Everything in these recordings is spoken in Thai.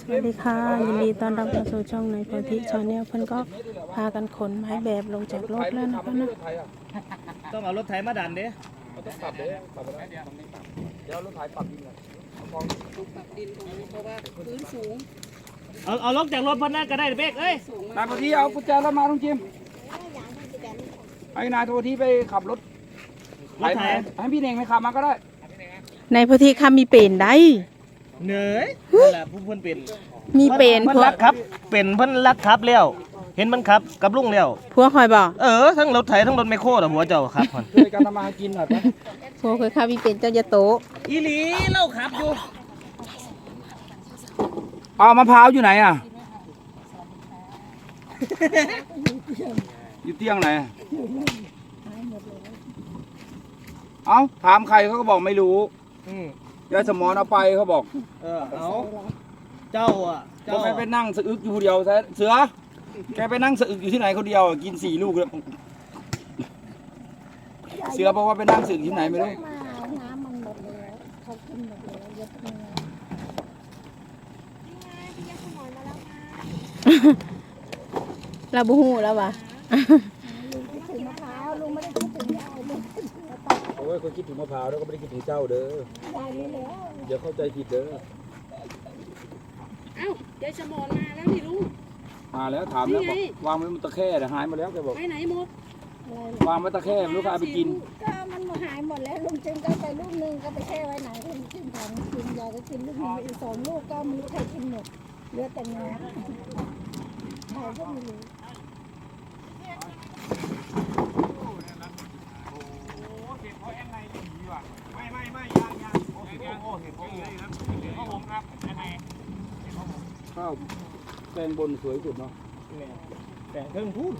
สวัสดีค่ะ ยินดีต้อนรับเข้าสู่ช่องในโพธิชาแนลเพิ่นก็พากันขนไม้แบบลงจากรถแล้วนะคะนะต้องเอารถไถมาดันเด้ต้องปรับเลยปรับไปแล้วเดี๋ยวรถไถปรับดินก่อนเอาเอาลงจากรถเพิ่นนั่นก็ได้เบกเอ้ยนายโพธิเอากุญแจรถมาลุงจิมให้นายโพธิไปขับรถรถไถให้พี่เน่งไปขับมาก็ได้ ในโพธิคำมีเป็นได้ เหนื่อยนั่นแหละผู้เพิ่นเป็นมีเป็นเพิ่พนวรักกครับ เป็นเพิ่นรักครับแล้ว เห็นมันครับกับลุงแล้ว พวกคอยบอกเออ ทั้งรถไถทั้งรถไมคโครน่ะหัวเจ้าครับพ่นช่วยกันทำมาหากินหน่อยไปพวกเคยข้ามีเป็นเจ้าจะโตะอีหลีเล่าครับอยู่เอามะพร้าวอยู่ไหนอะ อยู่เตียงไหนเอาถามใครเขาก็บอกไม่รู้ อืม ยายสมอนเอาไปเขาบอกเออเอาเจ้าอะก็เจ้าไปไปนั่งสะอึกอยู่คนเดียวซะเสือ แกไปนั่งสะอึกอยู่ที่ไหนคนเดียวอะกินสี่ลูกแล้วเสือบอกว่าไปนั่งสะอึกที่ไหนไม่รู้มาน้ำมันหมดแล้วเขากินหมดแล้วเยอะเนื้อเราบูฮูแล้ววะ ร้าวโอ้ยคนคิดถึงมะพร้าวแล้วก็ไม่ได้คิดถึงเจ้าเด้อยายรู้แล้ว เดี๋ยวเข้าใจผิดเด้อเอ้ายายสมอนมาแล้วนี่ลุง มาแล้วถามแล้วนี่บอกไงวางไว้บนตะแคร่แต่หายหมาแล้วแกบอกไปไหนหมดอะไรวางไว้ตะแคร่ไม่รู้ใครเอาไปกิน ก็มันหายหมดแล้วลุงจึงก็ไปลูกหนึงก็ไปแช่ไว้ไหนลุงจึงทำกินยายก็กินลูกหนึงอีกสองลูกก็ไม่รู้ใครกินหมดเหลือแต่เนื้อใครก็ไม่รู้ ข้าวแกงบนสวยสุดเนาะแต่งเครื่องพูด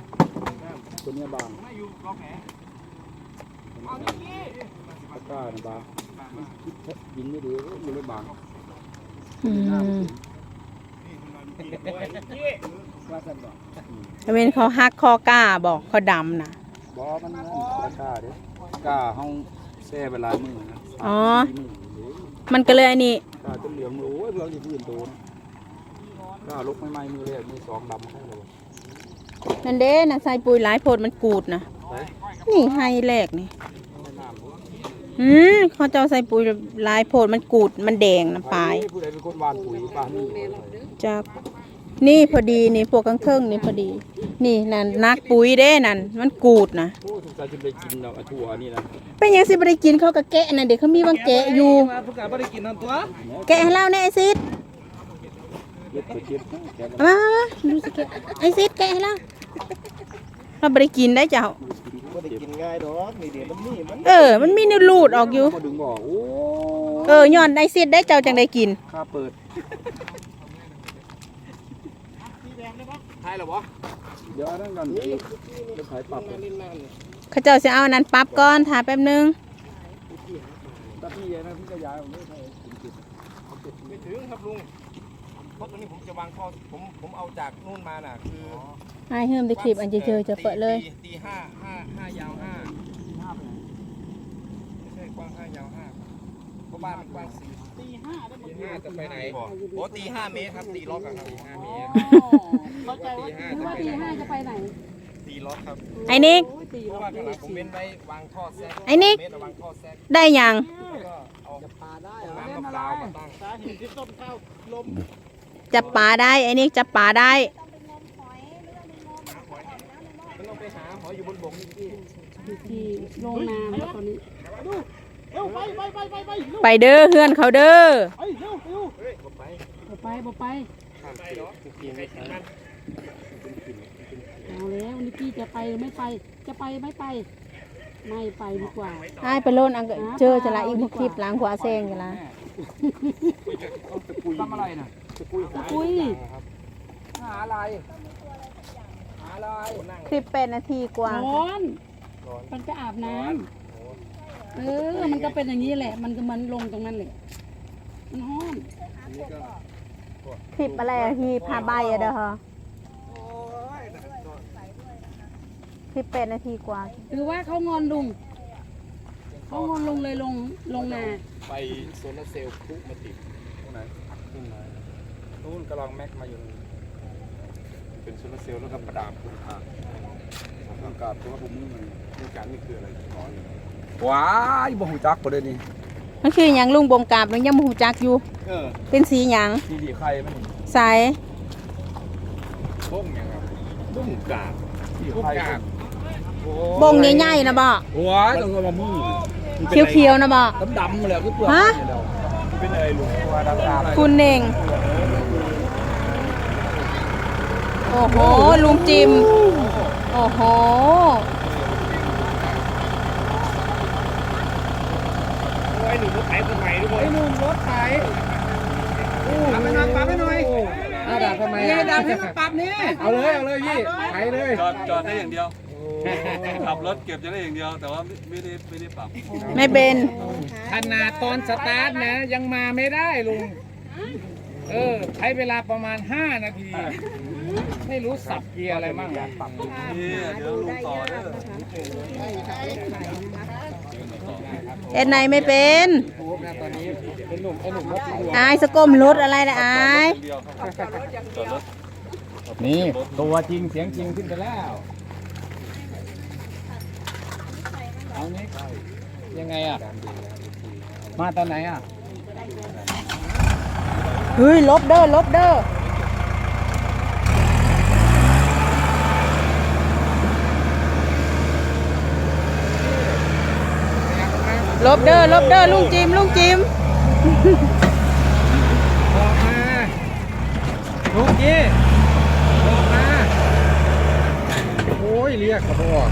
ตัวเนี้ยบางตะกร้านะบางมันคิดแค่ยินไม่ดีมันเลยบางอืมว่ากันบอกแต่เป็นเขาฮักคอกล้าบอกเขาดำนะบอมันนั่นตะกร้าเด้อ กร้าห้องแช่เวลายมือนะอ๋อสี่มื้อเด้มันก็เลยอันนี้กล้าจนเหลืองโอ้ยเบื่อที่พื้นโตนะกล้าลกไม่ไหม้มือแรกมือสองดำให้เลยนั่นเด้นะใส่ปุ๋ยหลายโพดมันกูดนะไปนี่ให้แรกนี่ไม่น้ำบ่อืมเขาเจ้าใส่ปุ๋ยหลายโพดมันกูดมันแดงน้ำปลายไปผู้ใดเป็นคนหวานปุ๋ยป้านี่จากนี่พอดีนี่พวกกลางเครื่องนี่พอดี นี่นั่นนักปุ๋ยเด้นั่นมันกูดนะโอ้สงสัยจะไปกินดอกอะถั่วนี่นะเป็นหยังสิบ่ได้กินเขาก็แกะน่ะเด็กเขามีบางแกะอยู่ มาประกาศบ่ได้กินนั่นตัวแกะให้เราแน่ไอซิดเย็ดไปเย็ดแกะมาดูสิแกะไอซิดแกะให้เราเราบ่ได้กินได้เจ้าบ่ได้กินง่ายดอกนี่เดี๋ยวมันนี่มันเออ มันมีนิ้วลูดออกอยู่ มาดึงบอกโอ้เออย้อนไอซิดได้เจ้าจังได้กิน ข้าเปิด ใช่หรอวะเดี๋ยวอันนั้นก่อนจะขายปรับเลยเขาเจ้าสิเอาอันนั้นปรั๊บก่อนถ่าแป๊บนึงถ้าพี่นะพี่ก็ย้ายผมไม่ใช่กินไม่ถึงครับลุงเพราะตอนนี้ผมจะวางท่อผมผมเอาจากนู่นมาน่ะคือไอเฮิมได้คลิปอันเจอๆจะเปิดเลยตีตีห้าห้าห้ายาวห้าไม่ใช่กว้างห้ายาวห้าเพ ราะบ้านมันกว้างสี่ตีห้าตีห้าจะไปไหนโอ้ตีห้าเมตรครับตีล็อกอะครับตีห้าเมตรเข้าใจว่านึกว่าตีห้าจะไปไหนตีล็อกครับไอ้นิกโอ้ยตีเพราะว่าข้างหลังผมเว้นไว้วางท่อแซกไอ้นิก เมตรวางท่อแซกได้ยัง แล้วก็เอาน้ำมะพร้าวมาตั้งสาเหตุที่ต้นข้าวลมจับปลาได้ไอ้นิกจับปลาได้ไม่ต้องไปหาหอยอยู่บนบกนี่พี่ที่โรงนาแล้วตอนนี้ ไปเด้อเฮือนเขาเด้อเฮ้ยผมไปบ่ไปบ่ไปข้ามไปเนาะกินไม่ทันเอาแล้วนิกกี้จะไปหรือไม่ไป จะไปไม่ไป ไม่ไปดีกว่าไอ้ไปโลนอังกะเจอจะละอีกคลิปล้างขวาแซงจะละทำอะไรน่ะตะกุยหาอะไรหาอะไรคลิปเป็นนาทีกว่า ร้อนมันก็อาบน้ำ เออ มันก็เป็นอย่างนี้แหละ มันก็มันลงตรงนั้นแหละมันห้อนคลิปอะไรอะที่พาใบอะเด้อฮะคลิปเป็นนาทีกว่า หรือว่าเขางอนลุงเขางอนลุงเลยลงลงนาไปโซลาร์เซลล์พุมาติดตรงไหนขึ้นมาตรงนู้นกำลังแม็กมาอยู่เป็นโซลาร์เซลล์แล้วก็ประดับคุณค่าทางการตัวผมมือมันในการนี่คืออะไรก่อน ว้ายบ่ฮู้จักบ่ได้นี่มันคือหยังลุงบ่งกาบมันยังบ่ฮู้จักอยู่ เออเป็นสีหยังที่ดีไข่มันใสบ้งยังครับบ้งกาบที่บ้งไข่กาบบ่งใหญ่ๆนะบ่ว้ายต้องเอามามือเขียวๆนะบ่ดำๆเลยคือเปลือกฮะนี่แล้วเป็นอะไรลูกตัวดำๆคุณเน่งโอ้โหลุงจิม โอ้โห โอ้ยหนุ่มรถไถคนใหม่ทุกคนไอ้หนุ่มรถไถทำให้หน่อยปั๊มให้หน่อยอาดับทำไมนี่อะดับให้มันปั๊บนี่เอาเลยเอาเลยพี่ไถเลยจอดจอดได้อย่างเดียวขับรถเก็บจะได้อย่างเดียว แต่ว่าไม่ได้ไม่ได้ปรับไม่เป็นขนาดตอนสตาร์ทนะยังมาไม่ได้ลุงเออใช้เวลาประมาณ 5 นาที ไม่รู้สับเกียร์อะไรมั่งนี่เดี๋ยวลุงต่อเด้อ เอ็นไหนไม่เป็นตอนนี้เป็นหนุ่มไอ้หนุ่มรถทัวร์อายสกมรถอะไรนะอายเดียวจอดรถนี่ตัวจริงเสียงจริงขึ้นไปแล้วเอานี้ยังไงอะ มาตอนไหนอะ เฮ้ย ลบเด้อ ลบเด้อ ลบเด้อลบเด้อลุงจิมลุงจิมออกมาลูกยี่ออกมา โอ้ย เรียกกระบอก